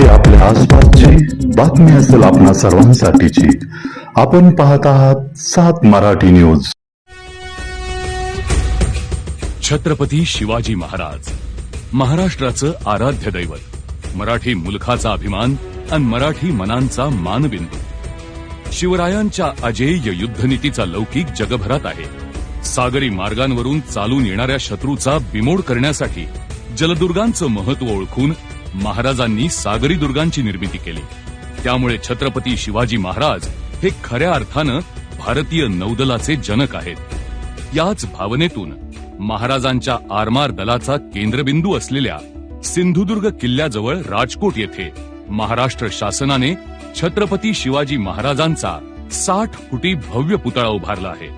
म्हणजे आपल्या आसपासची बातमी असेल आपणा सर्वांसाठीची. आपण पाहत आहात सात मराठी न्यूज. छत्रपती शिवाजी महाराज महाराष्ट्राचं आराध्य दैवत मराठी मुलखाचा अभिमान आणि मराठी मनांचा मानबिंदू. शिवरायांच्या अजेय युद्धनीतीचा लौकिक जगभरात आहे. सागरी मार्गांवरून चालून येणाऱ्या शत्रूचा बिमोड करण्यासाठी जलदुर्गांचं महत्त्व ओळखून महाराजांनी सागरी दुर्गांची निर्मिती केली. त्यामुळे छत्रपती शिवाजी महाराज हे खऱ्या अर्थानं भारतीय नौदलाचे जनक आहेत. याच भावनेतून महाराजांच्या आरमार दलाचा केंद्रबिंदू असलेल्या सिंधुदुर्ग किल्ल्याजवळ राजकोट येथे महाराष्ट्र शासनाने छत्रपती शिवाजी महाराजांचा साठ फुटी भव्य पुतळा उभारला आहे.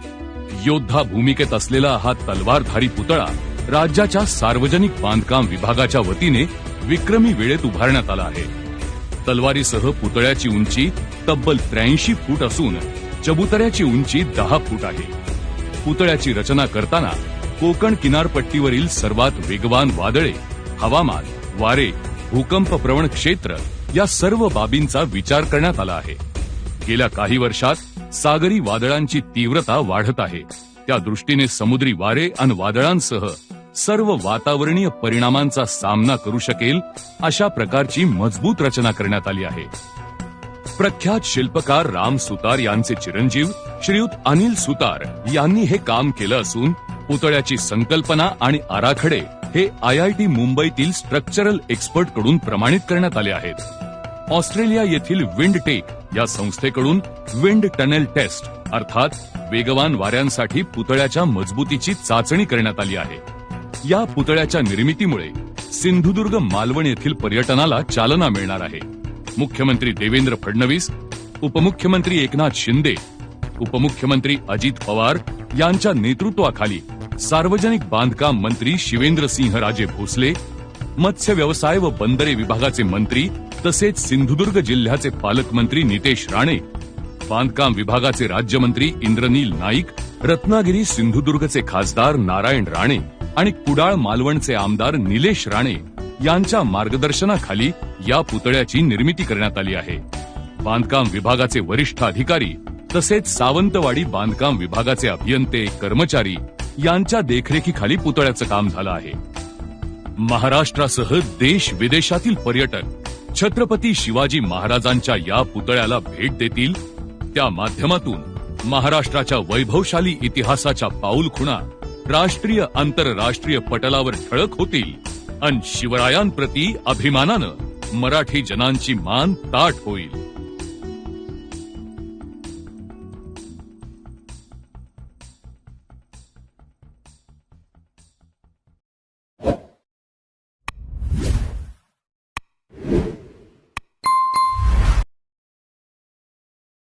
योद्धा भूमिकेत असलेला हा तलवारधारी पुतळा राज्याच्या सार्वजनिक बांधकाम विभागाच्या वतीने विक्रमी वेळेत उभारण्यात आला आहे. तलवारीसह पुतळ्याची उंची तब्बल त्र्याऐंशी फूट असून चबुतऱ्याची उंची दहा फूट आहे. पुतळ्याची रचना करताना कोकण किनारपट्टीवरील सर्वात वेगवान वादळे हवामान वारे भूकंप प्रवण क्षेत्र या सर्व बाबींचा विचार करण्यात आला आहे. गेल्या काही वर्षात सागरी वादळांची तीव्रता वाढत आहे. त्या दृष्टीने समुद्री वारे आणि वादळांसह सर्व वातावरणीय परिणामांचा सामना करू शकेल अशा प्रकारची मजबूत रचना करण्यात आली आहे. प्रख्यात शिल्पकार राम सुतार यांचे चिरंजीव श्रीयुत अनिल सुतार यांनी हे काम केलं असून पुतळ्याची संकल्पना आणि आराखडे हे आय आय टी मुंबईतील स्ट्रक्चरल एक्सपर्टकडून प्रमाणित करण्यात आले आहेत. ऑस्ट्रेलिया येथील विंड टेक या संस्थेकडून विंड टनेल टेस्ट अर्थात वेगवान वाऱ्यांसाठी पुतळ्याच्या मजबूतीची चाचणी करण्यात आली आहे. या पुतळ्याच्या निर्मितीमुळे सिंधुदुर्ग मालवण येथील पर्यटनाला चालना मिळणार आहे. मुख्यमंत्री देवेंद्र फडणवीस उपमुख्यमंत्री एकनाथ शिंदे उपमुख्यमंत्री अजित पवार यांच्या नेतृत्वाखाली सार्वजनिक बांधकाम मंत्री शिवेंद्र सिंह राजे भोसले मत्स्य व्यवसाय व बंदरे विभागाचे मंत्री तसेच सिंधुदुर्ग जिल्ह्याचे पालकमंत्री नितेश राणे बांधकाम विभागाचे राज्यमंत्री इंद्रनील नाईक रत्नागिरी सिंधुदुर्गचे खासदार नारायण राणे आणि कुडाळ मालवणचे आमदार निलेश राणे यांच्या मार्गदर्शनाखाली या पुतळ्याची निर्मिती करण्यात आली आहे. बांधकाम विभागाचे वरिष्ठ अधिकारी तसेच सावंतवाडी बांधकाम विभागाचे अभियंते कर्मचारी यांच्या देखरेखीखाली पुतळ्याचं काम झालं आहे. महाराष्ट्रासह देश विदेशातील पर्यटक छत्रपती शिवाजी महाराजांच्या या पुतळ्याला भेट देतील. त्या माध्यमातून महाराष्ट्राच्या वैभवशाली इतिहासाच्या पाऊल खुणा राष्ट्रीय आंतरराष्ट्रीय पटलावर ठळक होतील अन शिवरायांप्रती अभिमानानं मराठी जनांची मान ताट होईल.